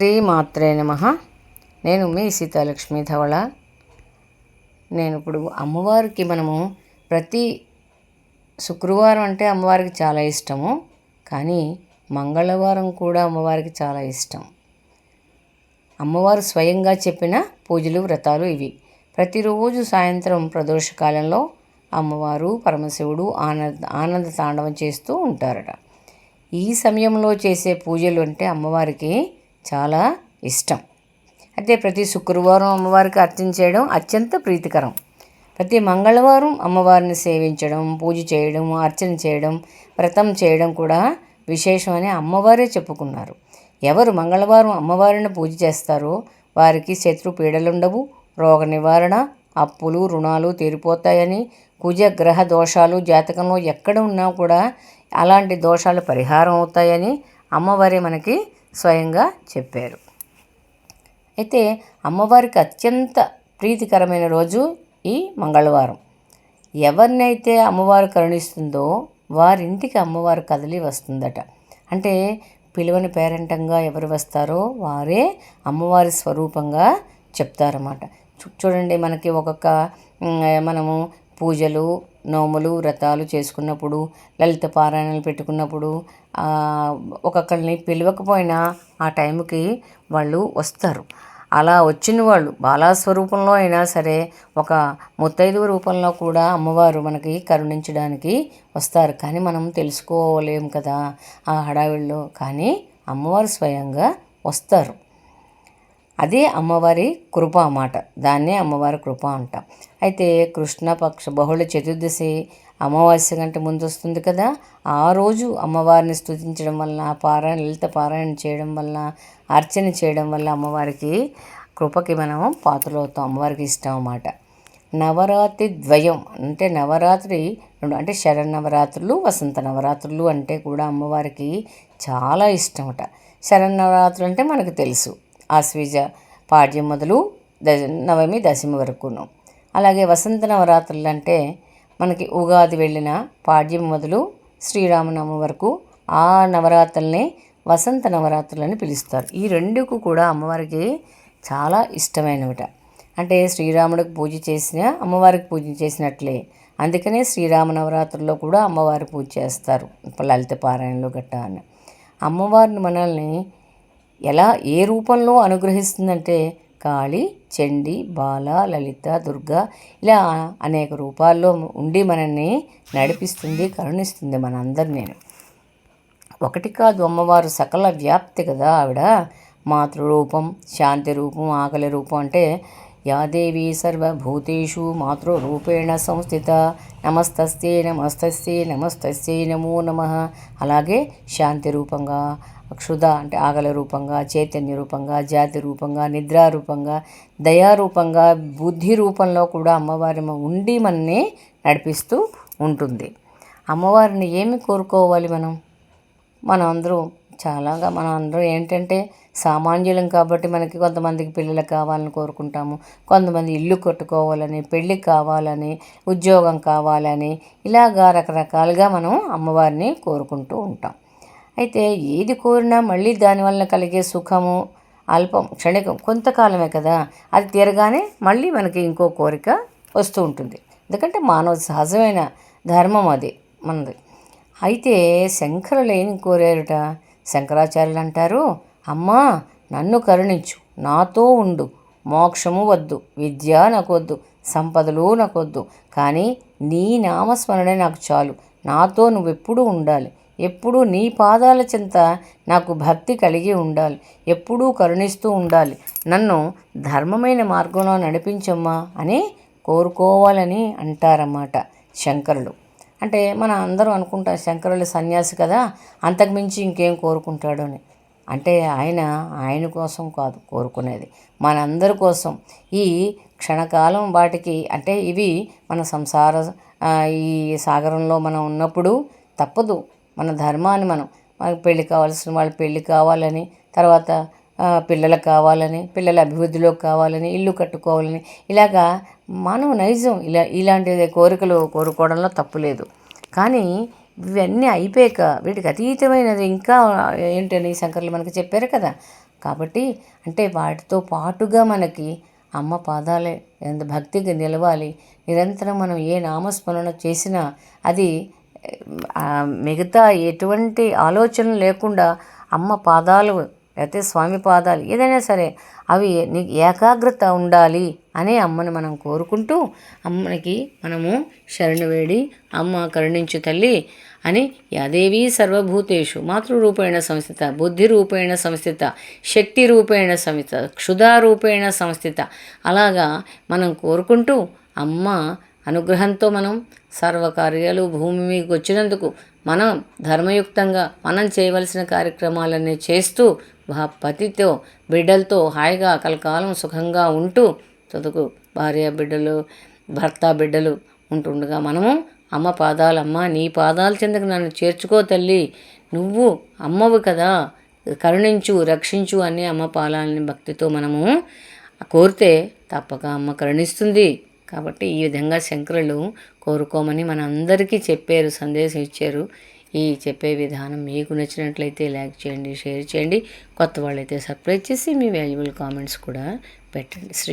శ్రీమాత్రే నమ. నేను మీ సీతాలక్ష్మి ధవళ. నేను ఇప్పుడు అమ్మవారికి మనము ప్రతి శుక్రవారం అంటే అమ్మవారికి చాలా ఇష్టము. కానీ మంగళవారం కూడా అమ్మవారికి చాలా ఇష్టం. అమ్మవారు స్వయంగా చెప్పిన పూజలు వ్రతాలు ఇవి. ప్రతిరోజు సాయంత్రం ప్రదోష కాలంలో అమ్మవారు పరమశివుడు ఆనంద ఆనంద తాండవం చేస్తూ ఉంటారట. ఈ సమయంలో చేసే పూజలు అంటే అమ్మవారికి చాలా ఇష్టం. అయితే ప్రతి శుక్రవారం అమ్మవారికి అర్చన చేయడం అత్యంత ప్రీతికరం. ప్రతి మంగళవారం అమ్మవారిని సేవించడం పూజ చేయడం అర్చన చేయడం వ్రతం చేయడం కూడా విశేషమని అమ్మవారే చెప్పుకున్నారు. ఎవరు మంగళవారం అమ్మవారిని పూజ చేస్తారో వారికి శత్రు పీడలుండవు రోగ నివారణ అప్పులు రుణాలు తీరిపోతాయని కుజ గ్రహ దోషాలు జాతకంలో ఎక్కడ ఉన్నా కూడా అలాంటి దోషాలు పరిహారం అవుతాయని అమ్మవారే మనకి స్వయంగా చెప్పారు. అయితే అమ్మవారికి అత్యంత ప్రీతికరమైన రోజు ఈ మంగళవారం. ఎవరినైతే అమ్మవారు కరుణిస్తుందో వారింటికి అమ్మవారు కదిలి వస్తుందట. అంటే పిలువని పేరంటంగా ఎవరు వస్తారో వారే అమ్మవారి స్వరూపంగా చెప్తారన్నమాట. చూడండి మనకి ఒక్కొక్క మనము పూజలు నోములు వ్రతాలు చేసుకున్నప్పుడు లలిత పారాయణలు పెట్టుకున్నప్పుడు ఒక్కొక్కరిని పిలవకపోయినా ఆ టైంకి వాళ్ళు వస్తారు. అలా వచ్చిన వాళ్ళు బాలాస్వరూపంలో అయినా సరే ఒక ముత్తైదువ రూపంలో కూడా అమ్మవారు మనకి కరుణించడానికి వస్తారు. కానీ మనం తెలుసుకోలేము కదా ఆ హడావిడిలో. కానీ అమ్మవారు స్వయంగా వస్తారు. అదే అమ్మవారి కృప అన్నమాట. దాన్నే అమ్మవారి కృప అంటాం. అయితే కృష్ణపక్ష బహుళ చతుర్దశి అమావాస్య కంటే ముందు వస్తుంది కదా. ఆ రోజు అమ్మవారిని స్థుతించడం వలన పారాయణ లలిత పారాయణ చేయడం వలన అర్చన చేయడం వల్ల అమ్మవారికి కృపకి మనం పాత్రలవుతాం. అమ్మవారికి ఇష్టం అన్నమాట. నవరాత్రి ద్వయం అంటే నవరాత్రి రెండు అంటే శరన్నవరాత్రులు వసంత నవరాత్రులు అంటే కూడా అమ్మవారికి చాలా ఇష్టమట శరన్నవరాత్రులు అంటే మనకు తెలుసు. ఆశ్వీజ పాడ్యం మొదలు ద నవమి దశమి వరకును. అలాగే వసంత నవరాత్రులు అంటే మనకి ఉగాది వెళ్ళిన పాడ్యం మొదలు శ్రీరామనవమి వరకు ఆ నవరాత్రుల్ని వసంత నవరాత్రులని పిలుస్తారు. ఈ రెండుకు కూడా అమ్మవారికి చాలా ఇష్టమైనవిట. అంటే శ్రీరాముడికి పూజ చేసిన అమ్మవారికి పూజ చేసినట్లే. అందుకనే శ్రీరామ నవరాత్రుల్లో కూడా అమ్మవారి పూజ చేస్తారు. లలిత పారాయణలు గట్టా అని. అమ్మవారిని మనల్ని ఎలా ఏ రూపంలో అనుగ్రహిస్తుందంటే కాళి చండి బాల లలిత దుర్గా ఇలా అనేక రూపాల్లో ఉండి మనల్ని నడిపిస్తుంది కరుణిస్తుంది మనందరినీ. ఒకటి కాదు అమ్మవారు సకల వ్యాప్తి కదా ఆవిడ. మాతృరూపం శాంతి రూపం ఆకలి రూపం అంటే యాదేవి సర్వభూతేషు మాతృరూపేణ సంస్థిత నమస్తస్తే నమస్తస్తే నమస్తస్తే నమో నమ. అలాగే శాంతి రూపంగా క్షుధ అంటే ఆగల రూపంగా చైతన్య రూపంగా జాతి రూపంగా నిద్రారూపంగా దయారూపంగా బుద్ధి రూపంలో కూడా అమ్మవారి ఉండి మనని నడిపిస్తూ ఉంటుంది. అమ్మవారిని ఏమి కోరుకోవాలి మనం? మనం అందరూ చాలాగా మనం అందరూ ఏంటంటే సామాన్యులం కాబట్టి మనకి కొంతమందికి పిల్లలు కావాలని కోరుకుంటాము. కొంతమంది ఇల్లు కట్టుకోవాలని పెళ్ళి కావాలని ఉద్యోగం కావాలని ఇలాగా రకరకాలుగా మనం అమ్మవారిని కోరుకుంటూ ఉంటాం. అయితే ఏది కోరినా మళ్ళీ దానివల్ల కలిగే సుఖము అల్పం క్షణికం కొంతకాలమే కదా. అది తీరగానే మళ్ళీ మనకి ఇంకో కోరిక వస్తూ ఉంటుంది. ఎందుకంటే మానవ సహజమైన ధర్మం అది మనది. అయితే శంకరులు ఏం కోరారుట? శంకరాచార్యులు అంటారు అమ్మా నన్ను కరుణించు. నాతో ఉండు. మోక్షము వద్దు. విద్య నాకొద్దు. సంపదలు నాకొద్దు. కానీ నీ నామస్మరణే నాకు చాలు. నాతో నువ్వెప్పుడూ ఉండాలి. ఎప్పుడూ నీ పాదాల చింత నాకు భక్తి కలిగి ఉండాలి. ఎప్పుడూ కరుణిస్తూ ఉండాలి. నన్ను ధర్మమైన మార్గంలో నడిపించమ్మా అని కోరుకోవాలని అంటారన్నమాట శంకరుడు అంటే మన అందరూ అనుకుంటాం శంకరులు సన్యాసి కదా అంతకుమించి ఇంకేం కోరుకుంటాడు అని. అంటే ఆయన ఆయన కోసం కాదు కోరుకునేది మనందరి కోసం. ఈ క్షణకాలం వాటికి అంటే ఇవి మన సంసార ఈ సాగరంలో మనం ఉన్నప్పుడు తప్పదు. మన ధర్మాన్ని మనం మనకు పెళ్ళి కావాల్సిన వాళ్ళు పెళ్ళి కావాలని తర్వాత పిల్లలకు కావాలని పిల్లల అభివృద్ధిలోకి కావాలని ఇల్లు కట్టుకోవాలని ఇలాగా మానవ నైజం. ఇలా ఇలాంటి కోరికలు కోరుకోవడంలో తప్పు లేదు. కానీ ఇవన్నీ అయిపోయాక వీటికి అతీతమైనది ఇంకా ఏంటని శంకర్లు మనకు చెప్పారు కదా. కాబట్టి అంటే వాటితో పాటుగా మనకి అమ్మ పాదాలే ఎంత భక్తిగా నిలవాలి నిరంతరం మనం ఏ నామస్మరణ చేసినా అది మిగతా ఎటువంటి ఆలోచన లేకుండా అమ్మ పాదాలు లేకపోతే స్వామి పాదాలు ఏదైనా సరే అవి నీకు ఏకాగ్రత ఉండాలి. అనే అమ్మని మనం కోరుకుంటూ అమ్మకి మనము శరణు వేడి అమ్మ కరుణించు తల్లి అని యాదేవి సర్వభూతేషు మాతృరూపేణ సంస్థిత బుద్ధి రూపేణ సంస్థిత శక్తి రూపేణ సంస్థిత క్షుధారూపేణ సంస్థిత. అలాగా మనం కోరుకుంటూ అమ్మ అనుగ్రహంతో మనం సర్వకార్యాలు భూమి మీదకి వచ్చినందుకు మనం ధర్మయుక్తంగా మనం చేయవలసిన కార్యక్రమాలన్నీ చేస్తూ భా- పతితో బిడ్డలతో హాయిగా కలకాలం సుఖంగా ఉంటూ చదువుకు. భార్య బిడ్డలు భర్త బిడ్డలు ఉంటుండగా మనము అమ్మ పాదాలు అమ్మ నీ పాదాల చెందకు నన్ను చేర్చుకో తల్లి. నువ్వు అమ్మవు కదా. కరుణించు రక్షించు అనే అమ్మ పాదాలని భక్తితో మనము కోరితే తప్పక అమ్మ కరుణిస్తుంది. కాబట్టి ఈ విధంగా శంకరులు కోరుకోమని మన అందరికీ చెప్పారు సందేశం ఇచ్చారు. ఈ చెప్పే విధానం మీకు నచ్చినట్లయితే లైక్ చేయండి షేర్ చేయండి. కొత్త వాళ్ళైతే సబ్స్క్రైబ్ చేసి మీ వాల్యుబుల్ కామెంట్స్ కూడా పెట్టండి. శ్రీ